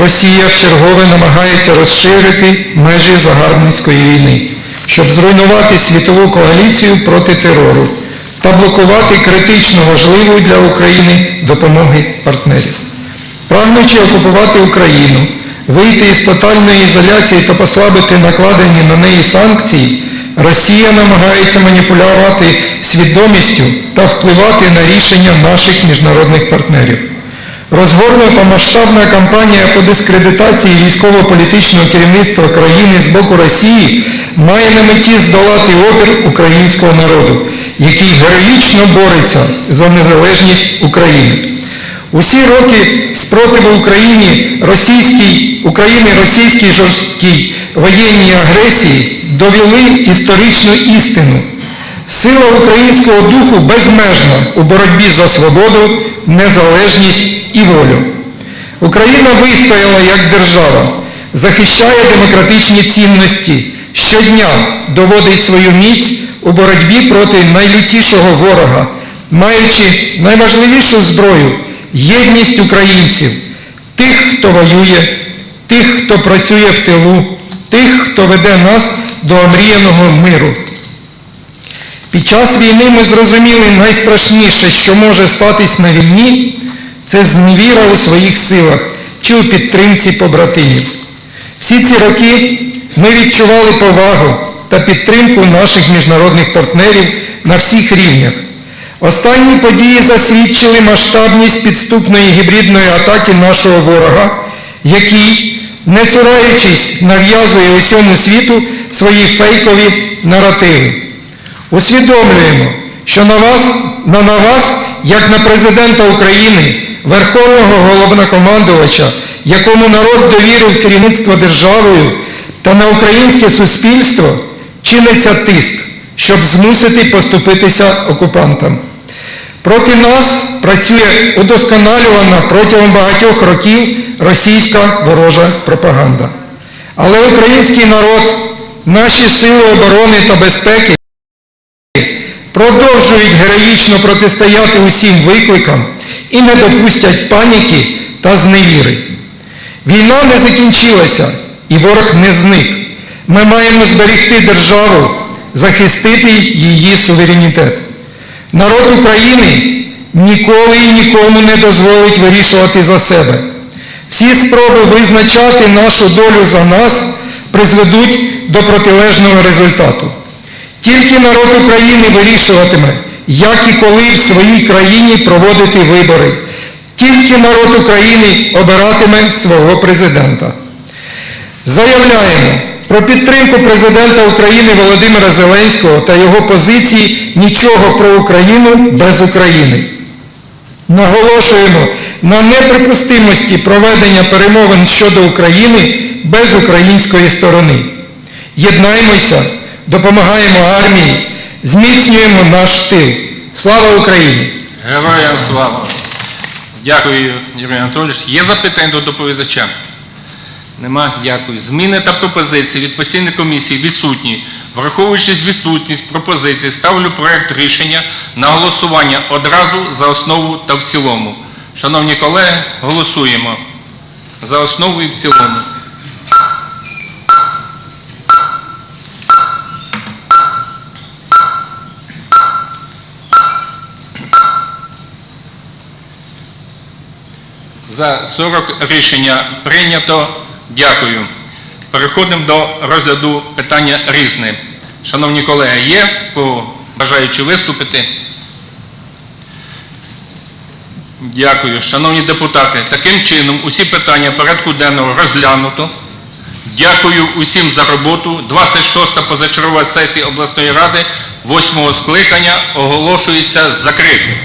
Росія вчергове намагається розширити межі загарбницької війни, щоб зруйнувати світову коаліцію проти терору та блокувати критично важливу для України допомоги партнерів. Прагнучи окупувати Україну, вийти із тотальної ізоляції та послабити накладені на неї санкції, Росія намагається маніпулювати свідомістю та впливати на рішення наших міжнародних партнерів. Розгорнута масштабна кампанія по дискредитації військово-політичного керівництва країни з боку Росії має на меті здолати опір українського народу, який героїчно бореться за незалежність України. Усі роки спротиву Україні російській, України російській жорсткій воєнній агресії довели історичну істину. Сила українського духу безмежна у боротьбі за свободу, незалежність і волю. Україна вистояла як держава, захищає демократичні цінності, щодня доводить свою міць у боротьбі проти найлютішого ворога, маючи найважливішу зброю єдність українців, тих, хто воює, тих, хто працює в тилу, тих, хто веде нас до омріяного миру. Під час війни ми зрозуміли найстрашніше, що може статись на війні, це зневіра у своїх силах чи у підтримці побратимів. Всі ці роки ми відчували повагу та підтримку наших міжнародних партнерів на всіх рівнях. Останні події засвідчили масштабність підступної гібридної атаки нашого ворога, який, не цураючись, нав'язує усьому світу свої фейкові наративи. Усвідомлюємо, що на вас, на, на вас, як на президента України, Верховного головнокомандувача, якому народ довірив керівництво державою та на українське суспільство, чиниться тиск, щоб змусити поступитися окупантам. Проти нас працює удосконалювана протягом багатьох років російська ворожа пропаганда. Але український народ, наші сили оборони та безпеки продовжують героїчно протистояти усім викликам і не допустять паніки та зневіри. Війна не закінчилася і ворог не зник. Ми маємо зберегти державу, захистити її суверенітет. Народ України ніколи і нікому не дозволить вирішувати за себе. Всі спроби визначати нашу долю за нас призведуть до протилежного результату. Тільки народ України вирішуватиме, як і коли в своїй країні проводити вибори. Тільки народ України обиратиме свого президента. Заявляємо про підтримку президента України Володимира Зеленського та його позиції нічого про Україну без України. Наголошуємо на неприпустимості проведення перемовин щодо України без української сторони. Єднаймося, допомагаємо армії, зміцнюємо наш тил. Слава Україні! Героям слава! Дякую, Юрій Анатолійович. Є запитання до доповідача? Нема. Дякую. Зміни та пропозиції від постійної комісії відсутні. Враховуючи відсутність пропозицій, ставлю проект рішення на голосування одразу за основу та в цілому. Шановні колеги, голосуємо за основу і в цілому. За 40 рішення прийнято. Дякую. Переходимо до розгляду питання різне. Шановні колеги, є бажаючи виступити? Дякую. Шановні депутати, таким чином усі питання порядку денного розглянуто. Дякую усім за роботу. 26-та позачергова сесія обласної ради 8-го скликання оголошується закритою.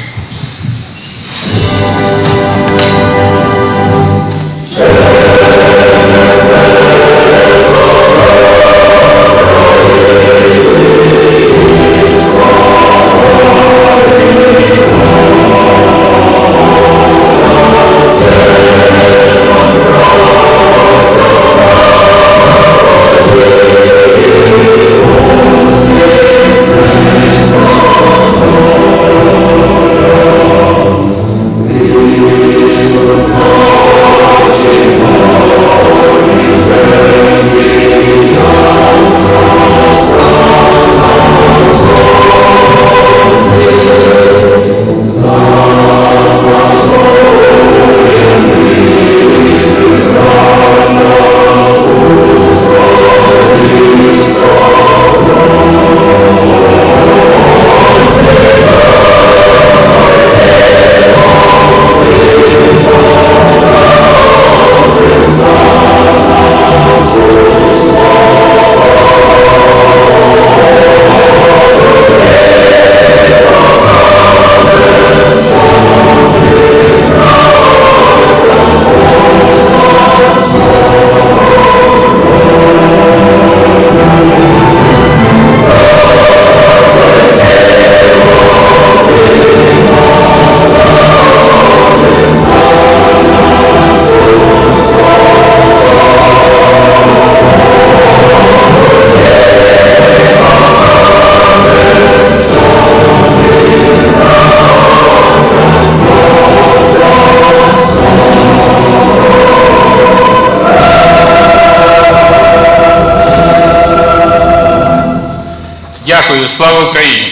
Дякую. Слава Україні!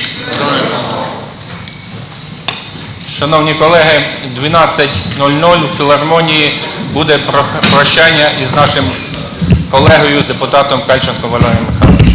Шановні колеги, 12.00 у філармонії буде прощання із нашим колегою, з депутатом Кальченко Валерієм Михайловичем.